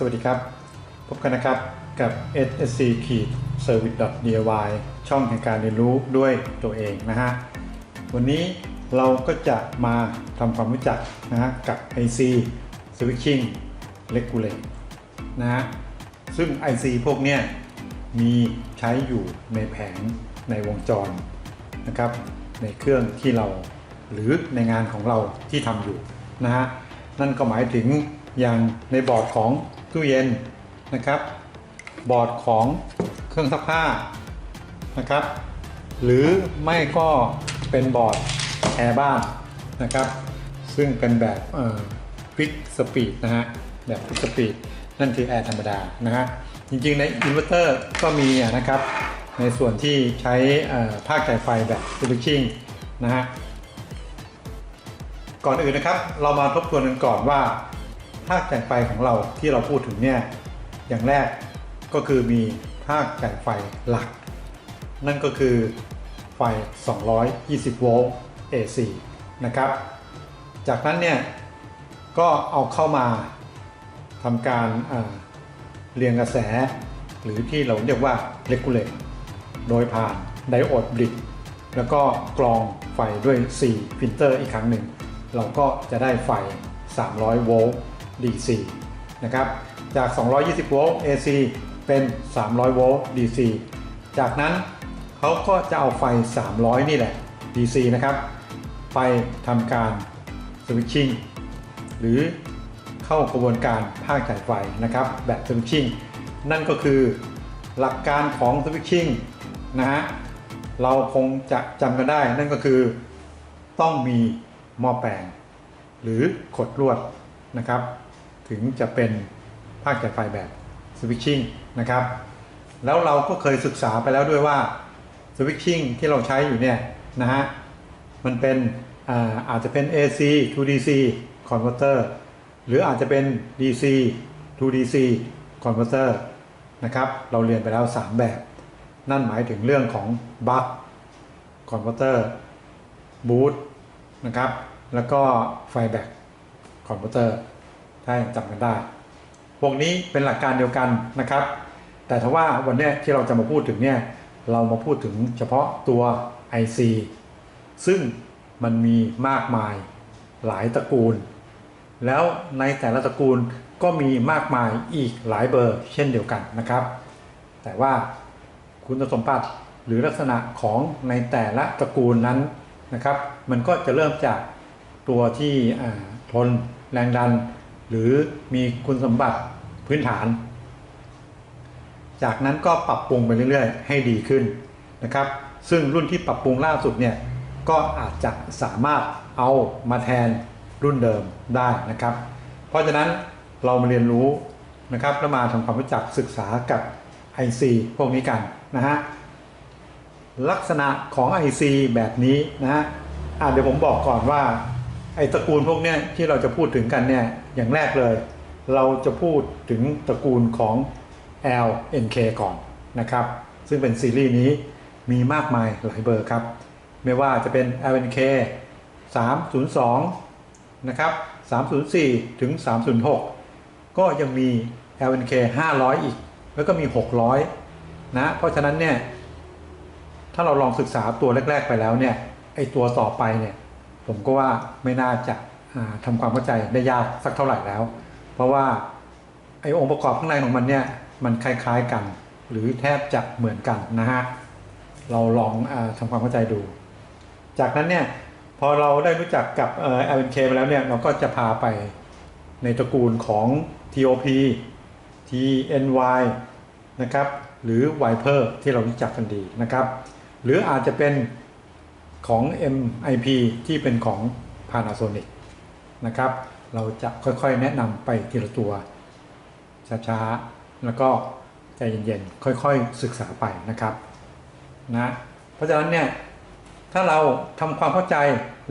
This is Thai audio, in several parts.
สวัสดีครับ พบกันนะครับกับ SSC ขีด service DIY ช่องแห่งการเรียนรู้ด้วยตัวเองนะฮะ วันนี้เราก็จะมาทำความรู้จักนะฮะกับ IC switching regulate นะฮะ ซึ่ง IC พวกเนี้ยมีใช้อยู่ในแผงในวงจรนะครับ ในเครื่องที่เราหรือในงานของเราที่ทำอยู่นะฮะ นั่นก็หมายถึงอย่างในบอร์ดของ ตู้เย็นนะครับ บอร์ดของเครื่องซักผ้านะครับ หรือไม่ก็เป็นบอร์ดแอร์บ้านนะครับ ซึ่งเป็นแบบฟิกสปีดนะฮะแบบฟิกสปีดนั่นคือแอร์ธรรมดานะฮะจริงๆในอินเวอร์เตอร์ก็มีนะครับในส่วนที่ใช้ภาคจ่ายไฟแบบสวิตชิ่งนะฮะก่อนอื่นนะครับ เรามาทบทวนกันก่อนว่า ภาคจ่ายไฟของเราที่เราพูดถึงเนี่ยอย่างแรกก็คือมีภาคจ่ายไฟหลัก นั่นก็คือไฟ 220 โวลต์ AC นะครับ จากนั้นเนี่ยก็เอาเข้ามาทำการเอ่อเรียงกระแส หรือที่เราเรียกว่า regulate โดยผ่านไดโอดบลิดแล้วก็กรองไฟด้วย4ฟิลเตอร์อีกครั้งหนึ่ง เราก็จะได้ไฟ 300 โวลต์ DC นะครับ จาก 220 โวลต์ AC เป็น 300 โวลต์ DC จากนั้นเขาก็จะเอาไฟ 300 นี่แหละ DC นะครับ ไปทำการสวิตชิ่งหรือเข้ากระบวนการภาคจ่ายไฟนะครับ แบบสวิตชิ่งนั่นก็คือหลักการของสวิตชิ่งนะฮะเราคงจะจำกันได้นั่นก็คือต้องมีหม้อแปลง หรือขดลวดนะครับ ถึงจะเป็นภาคจ่ายไฟแบบสวิตชิ่งนะครับ แล้วเราก็เคยศึกษาไปแล้วด้วยว่าสวิตชิ่งที่เราใช้อยู่เนี่ยนะฮะมันเป็นอาอาจจะเป็น AC to DC converter หรืออาจจะเป็น DC to DC converter นะครับเราเรียนไปแล้ว 3 แบบ นั่นหมายถึงเรื่องของ buck converter boot นะครับแล้วก็ feedback converter ถ้ายังจำกันได้ พวกนี้เป็นหลักการเดียวกันนะครับ แต่ถ้าว่าวันนี้ที่เราจะมาพูดถึงเนี่ยเรามาพูดถึงเฉพาะตัว IC ซึ่งมันมีมากมายหลายตระกูล แล้วในแต่ละตระกูลก็มีมากมายอีกหลายเบอร์เช่นเดียวกันนะครับ แต่ว่าคุณสมบัติหรือลักษณะของในแต่ละตระกูลนั้นนะครับ มันก็จะเริ่มจากตัวที่ทนแรงดัน หรือมีคุณสมบัติพื้นฐาน จากนั้นก็ปรับปรุงไปเรื่อยๆ ให้ดีขึ้นนะครับ ซึ่งรุ่นที่ปรับปรุงล่าสุดเนี่ยก็อาจจะสามารถเอามาแทนรุ่นเดิมได้นะครับ เพราะฉะนั้นเรามาเรียนรู้นะครับแล้วมาทำความรู้จักศึกษากับ IC พวกนี้กันนะฮะลักษณะของ IC แบบนี้นะฮะอะเดี๋ยวผมบอกก่อนว่า ไอ้ตระกูลพวกเนี้ยที่เราจะพูดถึงกันเนี่ยอย่างแรกเลย เราจะพูดถึงตระกูลของ LNK ก่อนนะครับ ซึ่งเป็นซีรีส์นี้มีมากมายหลายเบอร์ครับ ไม่ว่าจะเป็น LNK 302 นะครับ 304 ถึง 306 ก็ยังมี LNK 500 อีก แล้วก็มี 600 นะ เพราะฉะนั้นเนี่ย ถ้าเราลองศึกษาตัวแรก ๆ ไปแล้วเนี่ย ไอตัวต่อไปเนี่ย ผมก็ว่าไม่น่าจะาทำความเข้าใจได้ยากสักเท่าไหร่แล้ว เพราะว่าไอ้องค์ประกอบข้างในของมันเนี่ยมันคล้ายๆกัน หรือแทบจะเหมือนกันนะฮะเราลองอาทำความเข้าใจดู จากนั้นเนี่ยพอเราได้รู้จักกับเอ่อ LNK ไปแล้วเนี่ยเราก็จะพาไปในตระกูลของ TOP TNY นะครับหรือ Viper ที่เรารู้จักกันดีนะครับ หรืออาจจะเป็น ของ MIP ที่เป็นของ Panasonic นะครับ เราจะค่อยๆ แนะนำไปทีละตัวช้าๆ แล้วก็ใจเย็นๆ ค่อยๆ ศึกษาไปนะครับนะเพราะฉะนั้นเนี่ยถ้าเราทำความเข้าใจ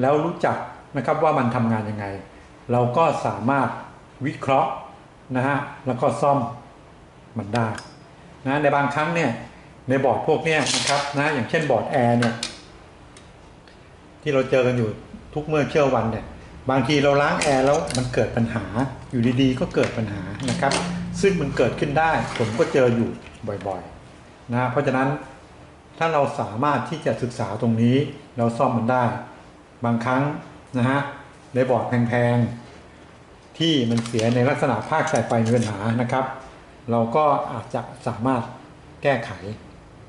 แล้วรู้จักนะครับว่ามันทำงานยังไง เราก็สามารถวิเคราะห์นะฮะแล้วก็ซ่อมมันได้นะในบางครั้งเนี่ยในบอร์ดพวกเนี้ยนะครับนะอย่างเช่นบอร์ดแอร์เนี่ย ที่เราเจอกันอยู่ทุกเมื่อเชื่อวันเนี่ยบางทีเราล้างแอร์แล้วมันเกิดปัญหาอยู่ดีๆ ก็เกิดปัญหานะครับ ซึ่งมันเกิดขึ้นได้ผมก็เจออยู่บ่อยๆนะเพราะฉะนั้นถ้าเราสามารถที่จะศึกษาตรงนี้เราซ่อมมันได้ บางครั้งนะฮะในบอร์ดแพงๆที่มันเสียในลักษณะภาคสายไฟมีปัญหานะครับ เราก็อาจจะสามารถแก้ไข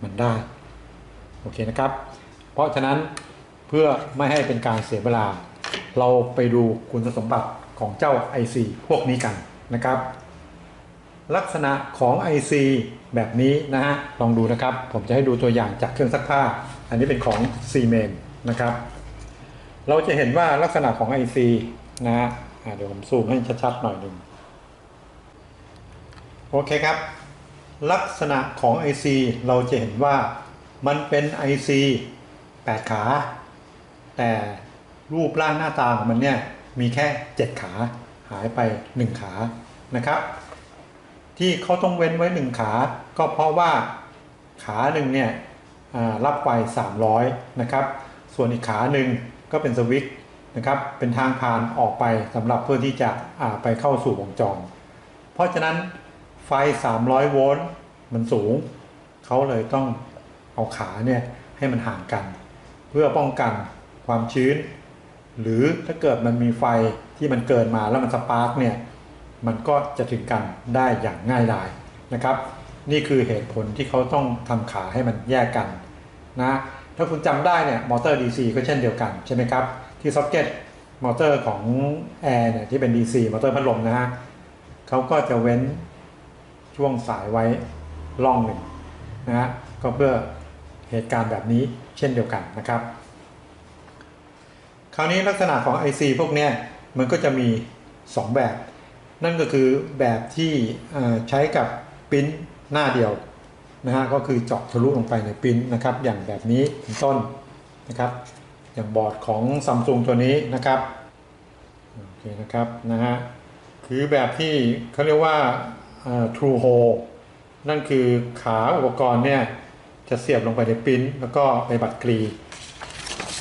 มันได้โอเคนะครับ เพราะฉะนั้น เพื่อไม่ให้เป็นการเสียเวลา เราไปดูคุณสมบัติของเจ้า IC พวกนี้กันนะครับ ลักษณะของ IC แบบนี้นะฮะลองดูนะครับ ผมจะให้ดูตัวอย่างจากเครื่องซักผ้า อันนี้เป็นของ c m e n นนะครับ เราจะเห็นว่าลักษณะของ IC นะฮะอะเดี๋ยวผมซูมให้ชัดๆหน่อยหนึ่งโอเคครับ ลักษณะของ IC เราจะเห็นว่ามันเป็น IC 8 ขา แต่รูปร่างหน้าตาของมันเนี่ยมีแค่ 7 ขาหายไป 1 ขานะครับ ที่เขาต้องเว้นไว้ 1 ขา ก็เพราะว่าขาหนึ่งเนี่ยรับไฟ300 นะครับ ส่วนอีกขาหนึ่งก็เป็นสวิตช์นะครับเป็นทางผ่านออกไปสำหรับเพื่อที่จะไปเข้าสู่วงจร เพราะฉะนั้นไฟ 300 โวลต์มันสูง เขาเลยต้องเอาขาเนี่ยให้มันห่างกัน เพื่อป้องกัน ความชื้น หรือถ้าเกิดมันมีไฟที่มันเกินมาแล้วมันสปาร์กเนี่ยมันก็จะถึงกันได้อย่างง่ายดายนะครับ นี่คือเหตุผลที่เขาต้องทำขาให้มันแยกกันนะถ้าคุณจำได้เนี่ยมอเตอร์ DC ก็เช่นเดียวกันใช่ไหมครับที่ซ็อกเก็ตมอเตอร์ของแอร์เนี่ยที่เป็น DC มอเตอร์พัดลมนะฮะเขาก็จะเว้นช่วงสายไว้ล่องหนึ่งนะฮะก็เพื่อเหตุการณ์แบบนี้เช่นเดียวกันนะครับ ราวนี้ลักษณะของ IC พวกเนี้ยมันก็จะมี 2 แบบ นั่นก็คือแบบที่ใช้กับปริ้นหน้าเดียวนะฮะก็คือเจาะทะลุลงไปในปริ้นนะครับ อย่างแบบนี้เป็นต้นนะครับ อย่างบอร์ดของซัมซุงตัวนี้นะครับโอเคนะครับนะฮะคือแบบที่เขาเรียกว่า True Hole นั่นคือขาอุปกรณ์เนี่ยจะเสียบลงไปในปริ้นแล้วก็ไปบัตรกรี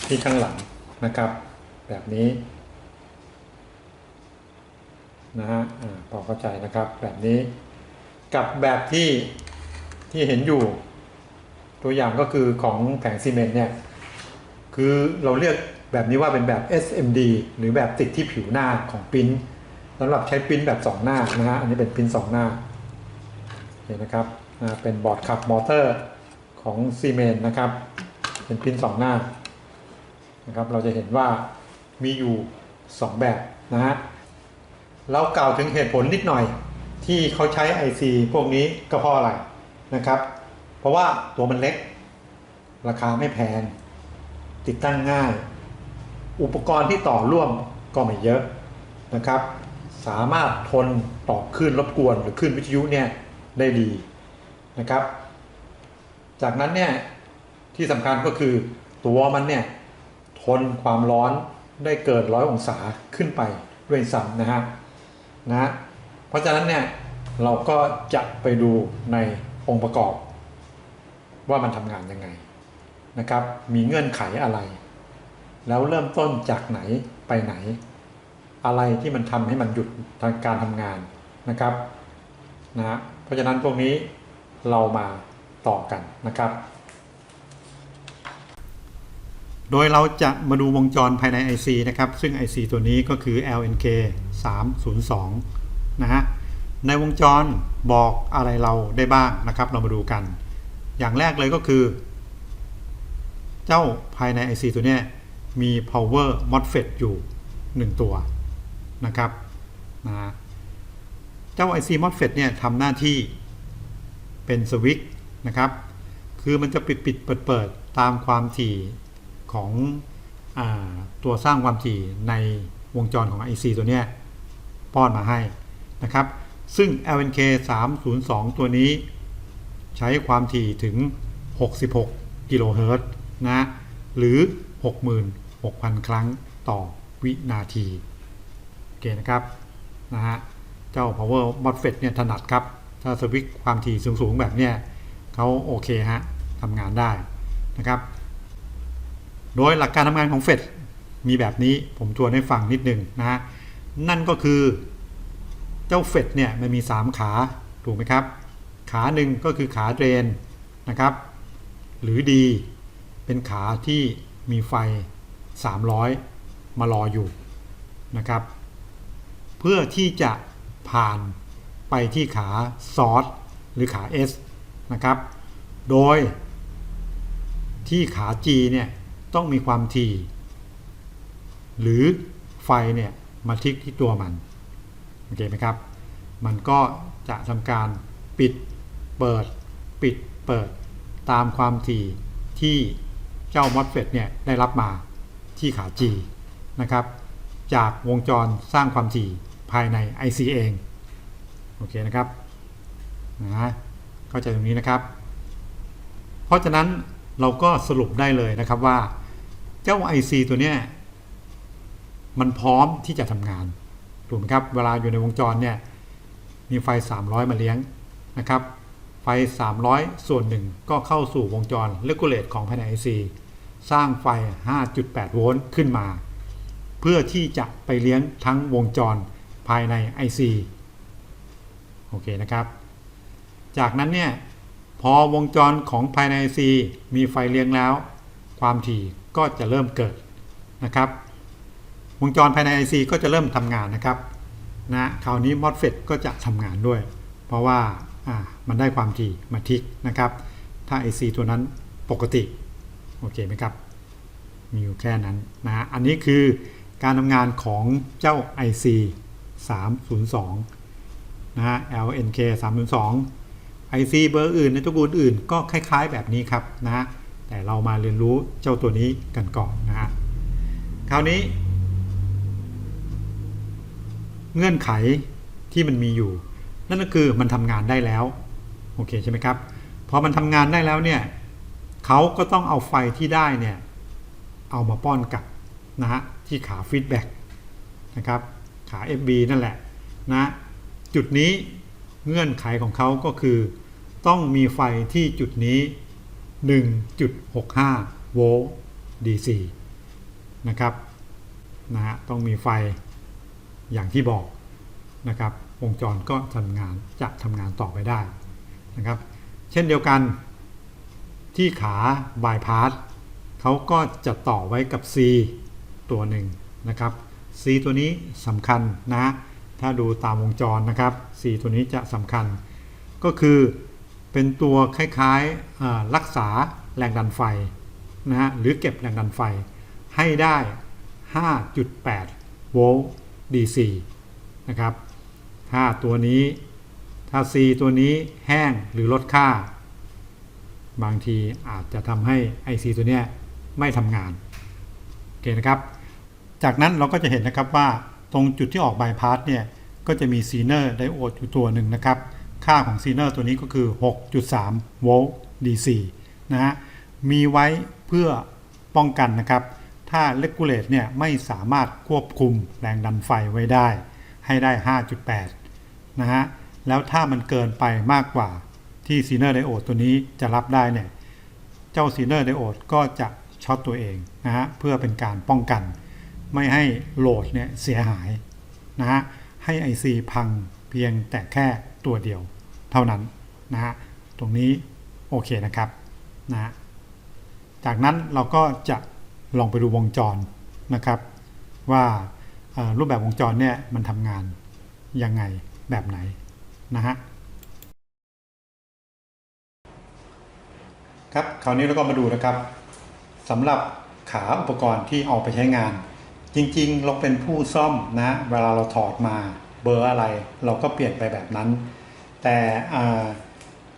ที่ข้างหลัง นะครับ แบบนี้นะฮะพอเข้าใจนะครับแบบนี้ กับแบบที่ที่เห็นอยู่ ตัวอย่างก็คือของแผงซีเมนต์เนี่ยคือเราเรียกแบบนี้ว่าเป็นแบบ SMD หรือแบบติดที่ผิวหน้าของปิ้นสำหรับใช้ปิ้นแบบ 2 หน้านะฮะอันนี้เป็นปิ้น2 หน้าเห็นนะครับเป็นบอร์ดขับมอเตอร์ของซีเมนต์นะครับ เป็นปิ้น2 หน้า นะครับ เราจะเห็นว่ามีอยู่ 2 แบบนะฮะเรากล่าวถึงเหตุผลนิดหน่อยที่เขาใช้ IC พวกนี้ก็เพราะอะไรนะครับ เพราะว่าตัวมันเล็ก ราคาไม่แพง ติดตั้งง่าย อุปกรณ์ที่ต่อร่วมก็ไม่เยอะนะครับ สามารถทนต่อคลื่นรบกวนหรือคลื่นวิทยุเนี่ยได้ดีนะครับ จากนั้นเนี่ยที่สำคัญก็คือตัวมันเนี่ย นความร้อนได้เกินร้อยองศาขึ้นไปด้วยซ้ำนะฮะนะเพราะฉะนั้นเนี่ยเราก็จะไปดูในองค์ประกอบ ว่ามันทำงานยังไงนะครับ มีเงื่อนไขอะไร แล้วเริ่มต้นจากไหนไปไหน อะไรที่มันทำให้มันหยุดทางการทำงานนะครับนะเพราะฉะนั้นพวกนี้เรามาต่อกันนะครับ โดยเราจะมาดูวงจรภายใน IC นะครับ ซึ่ง IC ตัวนี้ก็คือ LNK 302นะฮะ ในวงจรบอกอะไรเราได้บ้างนะครับ เรามาดูกัน อย่างแรกเลยก็คือ เจ้าภายใน IC ตัวนี้มี power MOSFET อยู่ 1 ตัวนะครับนะเจ้า IC MOSFET เนี่ยทำหน้าที่เป็นสวิตช์นะครับ คือมันจะปิดปิดเปิดเปิดตามความถี่ ของอตัวสร้างความถี่ในวงจรของ IC ตัวเนี้ยป้อนมาให้นะครับ ซึ่ง LNK 302 ตัวนี้ ใช้ความถี่ถึง 66 กิโลเฮิรตซ์นะ หรือ 66,000 ครั้งต่อวินาที โอเคนะครับ นะฮะ เจ้า power MOSFET เนี่ยถนัดครับ ถ้าสวิตช์ความถี่สูง ๆ แบบเนี้ยเขาโอเคฮะทำงานได้นะครับ โดยหลักการทำงานของเฟดมีแบบนี้ผมทวนให้ฟังนิดนึงนะฮะนั่นก็คือเจ้าเฟดเนี่ยมันมี 3 ขาถูกไหมครับ ขาหนึ่งก็คือขาเดรนนะครับ หรือดีเป็นขาที่มีไฟ 300 มารออยู่นะครับ เพื่อที่จะผ่านไปที่ขาซอสหรือขา S นะครับ โดยที่ขา G เนี่ย ต้องมีความถี่ หรือไฟเนี่ยมาทิกที่ตัวมันโอเคไหมครับ มันก็จะทำการปิดเปิด ปิดเปิดตามความถี่ที่เจ้ามอสเฟตเนี่ยได้รับมาที่ขา G นะครับ จากวงจรสร้างความถี่ภายใน IC เอง โอเคนะครับนะเข้าใจตรงนี้นะครับ เพราะฉะนั้นเราก็สรุปได้เลยนะครับว่า เจ้า IC ตัวเนี้ยมันพร้อมที่จะทำงานถูกไหมครับ เวลาอยู่ในวงจรเนี่ยมีไฟ 300 มาเลี้ยงนะครับ ไฟ 300 ส่วนหนึ่งก็เข้าสู่วงจรเลกูเลตของภายใน IC สร้างไฟ 5.8 โวลต์ขึ้นมา เพื่อที่จะไปเลี้ยงทั้งวงจรภายใน IC โอเคนะครับ จากนั้นเนี่ยพอวงจรของภายใน IC มีไฟเลี้ยงแล้ว ความถี่ก็จะเริ่มเกิดนะครับวงจรภายใน IC ก็จะเริ่มทำงานนะครับนะคราวนี้ MOSFET ก็จะทำงานด้วย เพราะว่าอ่ามันได้ความถี่มาทิกนะครับ ถ้า IC ตัวนั้นปกติ โอเคไหมครับ มีอยู่แค่นั้นนะฮะอันนี้คือการทำงานของเจ้า IC 302 นะฮะ LNK 302 IC เบอร์อื่นในตระกูลอื่นก็คล้ายๆแบบนี้ครับนะฮะ แต่เรามาเรียนรู้เจ้าตัวนี้กันก่อนนะฮะคราวนี้ เงื่อนไขที่มันมีอยู่ นั่นก็คือมันทำงานได้แล้วโอเคใช่ไหมครับพอมันทำงานได้แล้วเนี่ยเขาก็ต้องเอาไฟที่ได้เนี่ยเอามาป้อนกลับนะฮะที่ขาฟีดแบ็กนะครับขา FB นั่นแหละนะจุดนี้เงื่อนไขของเขาก็คือ ต้องมีไฟที่จุดนี้ 1.65 โวลต์ DC นะครับนะฮะต้องมีไฟอย่างที่บอกนะครับ วงจรก็ทำงานจะทำงานต่อไปได้นะครับ เช่นเดียวกันที่ขาบายพาสเขาก็จะต่อไว้กับ C ตัวหนึ่งนะครับ C ตัวนี้สำคัญนะ ถ้าดูตามวงจรนะครับ C ตัวนี้จะสำคัญ ก็คือ เป็นตัวคล้ายๆรักษาแรงดันไฟนะฮะหรือเก็บแรงดันไฟให้ได้ 5.8 โวลต์ DC นะครับ ถ้าตัวนี้ถ้า C ตัวนี้แห้งหรือลดค่า บางทีอาจจะทำให้ IC ตัวเนี้ยไม่ทำงาน โอเคนะครับ จากนั้นเราก็จะเห็นนะครับว่าตรงจุดที่ออกบายพาสเนี่ย ก็จะมีซีเนอร์ไดโอดอยู่ตัวหนึ่งนะครับ ค่าของซีเนอร์ตัวนี้ก็คือ 6.3 โวลต์ DC นะฮะ มีไว้เพื่อป้องกันนะครับ ถ้าเลกูเลตเนี่ยไม่สามารถควบคุมแรงดันไฟไว้ได้ ให้ได้ 5.8 นะฮะ แล้วถ้ามันเกินไปมากกว่าที่ซีเนอร์ไดโอดตัวนี้จะรับได้เนี่ย เจ้าซีเนอร์ไดโอดก็จะช็อตตัวเองนะฮะ เพื่อเป็นการป้องกัน ไม่ให้โหลดเนี่ยเสียหายนะฮะ ให้ IC พังเพียงแต่แค่ตัวเดียว เท่านั้นนะฮะตรงนี้โอเคนะครับนะจากนั้นเราก็จะลองไปดูวงจรนะครับ ว่ารูปแบบวงจรเนี่ยมันทำงานยังไงแบบไหนนะฮะครับคราวนี้เราก็มาดูนะครับสำหรับขาอุปกรณ์ที่เอาไปใช้งาน จริงๆ เราเป็นผู้ซ่อมนะ เวลาเราถอดมาเบอร์อะไร เราก็เปลี่ยนไปแบบนั้น แต่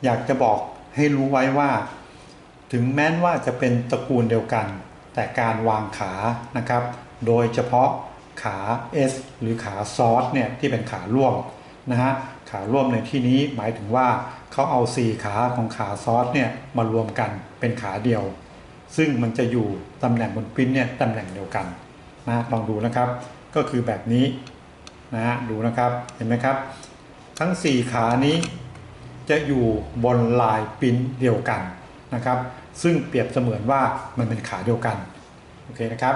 อยากจะบอกให้รู้ไว้ว่า ถึงแม้นว่าจะเป็นตระกูลเดียวกัน แต่การวางขานะครับ โดยเฉพาะขา S หรือขาซอสเนี่ยที่เป็นขาร่วมนะฮะขาร่วมในที่นี้หมายถึงว่าเขาเอา 4 ขาของขาซอสเนี่ยมารวมกันเป็นขาเดียว ซึ่งมันจะอยู่ตำแหน่งบนปริ้นเนี่ยตำแหน่งเดียวกันนะลองดูนะครับก็คือแบบนี้นะฮะดูนะครับเห็นไหมครับ ทั้ง 4 ขานี้ จะอยู่บนลายปิ้นเดียวกันนะครับ ซึ่งเปรียบเสมือนว่ามันเป็นขาเดียวกันโอเคนะครับ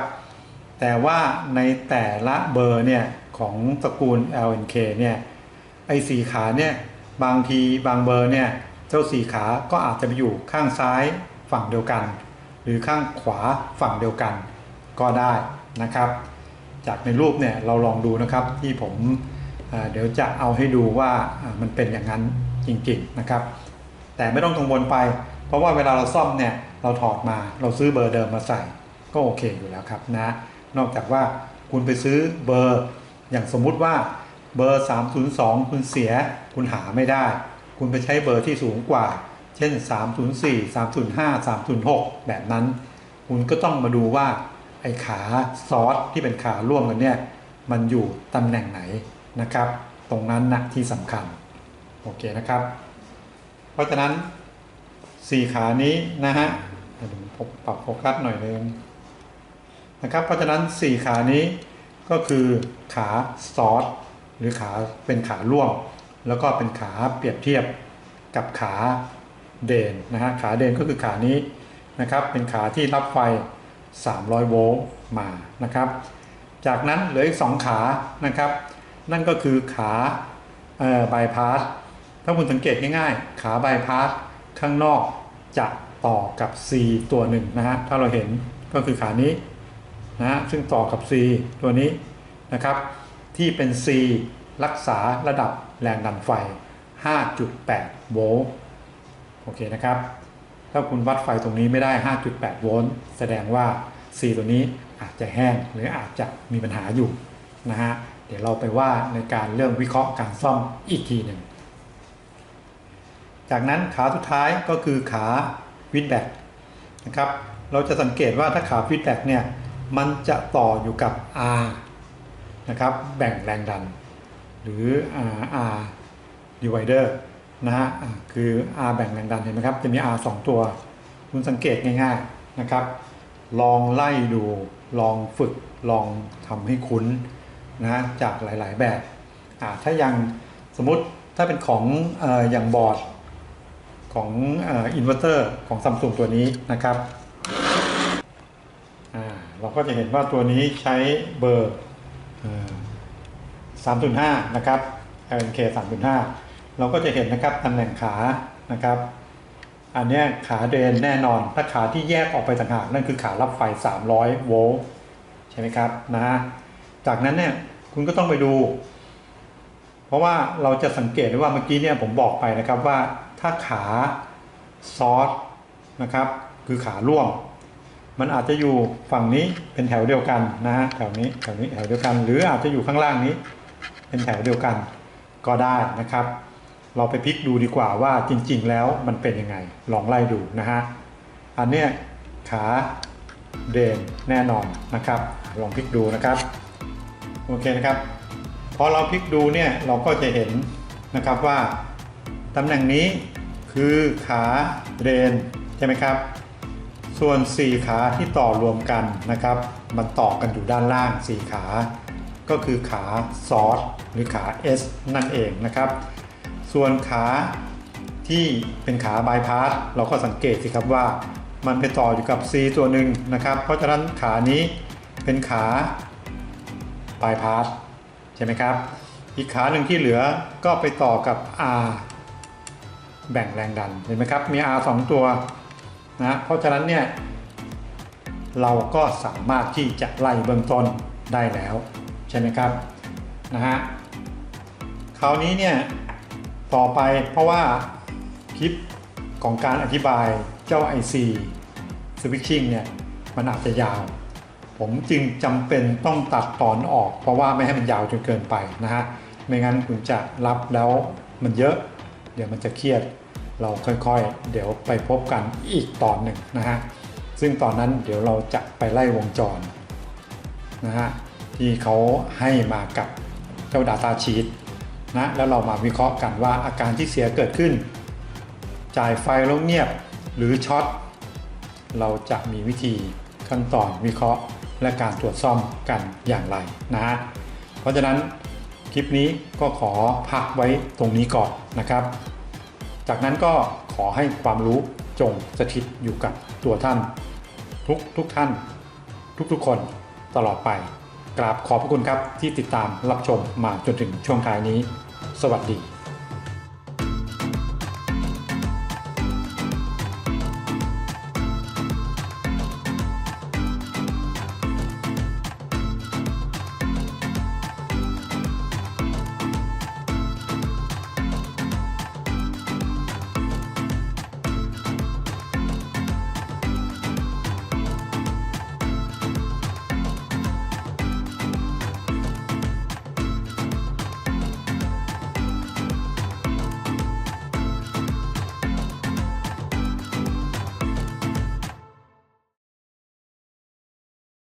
แต่ว่าในแต่ละเบอร์เนี่ยของตระกูล LNK เนี่ยไอ้สี่ขาเนี่ยบางทีบางเบอร์เนี่ยเจ้าสี่ขาก็อาจจะไปอยู่ข้างซ้ายฝั่งเดียวกัน หรือข้างขวาฝั่งเดียวกันก็ได้นะครับ จากในรูปเนี่ยเราลองดูนะครับที่ผม เดี๋ยวจะเอาให้ดูว่ามันเป็นอย่างนั้นจริงๆนะครับ แต่ไม่ต้องกังวลไป เพราะว่าเวลาเราซ่อมเนี่ยเราถอดมาเราซื้อเบอร์เดิมมาใส่ ก็โอเคอยู่แล้วครับนะ นอกจากว่าคุณไปซื้อเบอร์อย่างสมมุติว่าเบอร์ 302 คุณเสียคุณหาไม่ได้ คุณไปใช้เบอร์ที่สูงกว่า เช่น 304 305 306 แบบนั้น คุณก็ต้องมาดูว่าไอ้ขาซอสที่เป็นขาร่วมกันเนี่ยมันอยู่ตำแหน่งไหน นะครับ ตรงนั้นนะที่สำคัญ โอเคนะครับ เพราะฉะนั้น4ขานี้นะฮะเดี๋ยวผมปรับโฟกัสหน่อยนึงนะครับ เพราะฉะนั้น4ขานี้ก็คือขาซอสหรือขาเป็นขาร่วม แล้วก็เป็นขาเปรียบเทียบกับขาเดนนะฮะขาเดนก็คือขานี้นะครับเป็นขาที่รับไฟ 300 โวลต์มานะครับ จากนั้นเหลืออีก 2 ขานะครับ นั่นก็คือขาบายพาสถ้าคุณสังเกตง่ายๆ ขาบายพาสข้างนอกจะต่อกับ C ตัวหนึ่งนะฮะ ถ้าเราเห็นก็คือขานี้นะฮะซึ่งต่อกับ C ตัวนี้นะครับ ที่เป็น C รักษาระดับแรงดันไฟ 5.8 โวลต์ โอเคนะครับ ถ้าคุณวัดไฟตรงนี้ไม่ได้ 5.8 โวลต์ แสดงว่า C ตัวนี้อาจจะแห้งหรืออาจจะมีปัญหาอยู่นะฮะ ดี๋ยวเราไปว่าในการเรื่องวิเคราะห์การซ่อมอีกทีหนึ่ง จากนั้นขาสุดท้ายก็คือขาฟีดแบ็กนะครับ เราจะสังเกตว่าถ้าขาฟีดแบ็กเนี่ยมันจะต่ออยู่กับ R นะครับแบ่งแรงดัน หรือ R R divider นะฮะอ่าคือ R แบ่งแรงดันเห็นไหมครับ จะมี R 2 ตัว คุณสังเกตง่ายๆนะครับ ลองไล่ดูลองฝึกลองทำให้คุ้น นะจากหลาย ๆ แบบถ้ายังสมมติถ้าเป็นของออย่างบอร์ดของอินเวอร์เตอร์ของซัมซุงตัวนี้นะครับเราก็จะเห็นว่าตัวนี้ใช้เบอร์305นะครับ LNK 305เราก็จะเห็นนะครับตำแหน่งขานะครับ อันเนี้ยขาเดนแน่นอน ถ้าขาที่แยกออกไปต่างหากนั่นคือขารับไฟ 300 โวลต์ใช่ไหมครับนะฮะ จากนั้นเนี่ยคุณก็ต้องไปดู เพราะว่าเราจะสังเกตได้ว่าเมื่อกี้เนี่ยผมบอกไปนะครับว่าถ้าขาซอสนะครับ คือขาร่วม มันอาจจะอยู่ฝั่งนี้เป็นแถวเดียวกันนะฮะแถวนี้แถวนี้แถวเดียวกัน หรืออาจจะอยู่ข้างล่างนี้ เป็นแถวเดียวกันก็ได้นะครับ เราไปพลิกดูดีกว่าว่าจริง ๆ แล้วมันเป็นยังไงลองไล่ดูนะฮะอันเนี้ยขาเดนแน่นอนนะครับ ลองพลิกดูนะครับ โอเคนะครับพอเราพลิกดูเนี่ยเราก็จะเห็นนะครับว่าตำแหน่งนี้คือขาเดนใช่ไหมครับ ส่วน 4 ขาที่ต่อรวมกันนะครับ มันต่อกันอยู่ด้านล่าง 4 ขา ก็คือขาซอสหรือขา S นั่นเองนะครับ ส่วนขาที่เป็นขาบายพาสเราก็สังเกตสิครับว่า มันไปต่ออยู่กับ C ตัวหนึ่งนะครับ เพราะฉะนั้นขานี้เป็นขา บายพาสใช่ไหมครับ อีกขาหนึ่งที่เหลือก็ไปต่อกับ R แบ่งแรงดันเห็นไหมครับ มี R 2 ตัวนะเพราะฉะนั้นเนี่ยเราก็สามารถที่จะไล่เบื้องต้นได้แล้วใช่ไหมครับนะฮะคราวนี้เนี่ยต่อไปเพราะว่าคลิปของการอธิบายเจ้า IC Switching เนี่ยมันอาจจะยาว ผมจึงจำเป็นต้องตัดตอนออก เพราะว่าไม่ให้มันยาวจนเกินไปนะฮะไม่งั้นคุณจะรับแล้วมันเยอะ เดี๋ยวมันจะเครียด เราค่อยๆ เดี๋ยวไปพบกันอีกตอนหนึ่งนะฮะซึ่งตอนนั้นเดี๋ยวเราจะไปไล่วงจรนะฮะที่เขาให้มากับเจ้า Data Sheet นะแล้วเรามาวิเคราะห์กันว่าอาการที่เสียเกิดขึ้น จ่ายไฟแล้วเงียบหรือช็อตเราจะมีวิธีขั้นตอนวิเคราะห์ และการตรวจซ่อมกันอย่างไรนะฮะเพราะฉะนั้นคลิปนี้ก็ขอพักไว้ตรงนี้ก่อนนะครับ จากนั้นก็ขอให้ความรู้จงสถิตอยู่กับตัวท่าน ทุกทุกท่าน ทุกๆคนตลอดไป กราบขอบพระคุณครับที่ติดตามรับชมมาจนถึงช่วงท้ายนี้ สวัสดี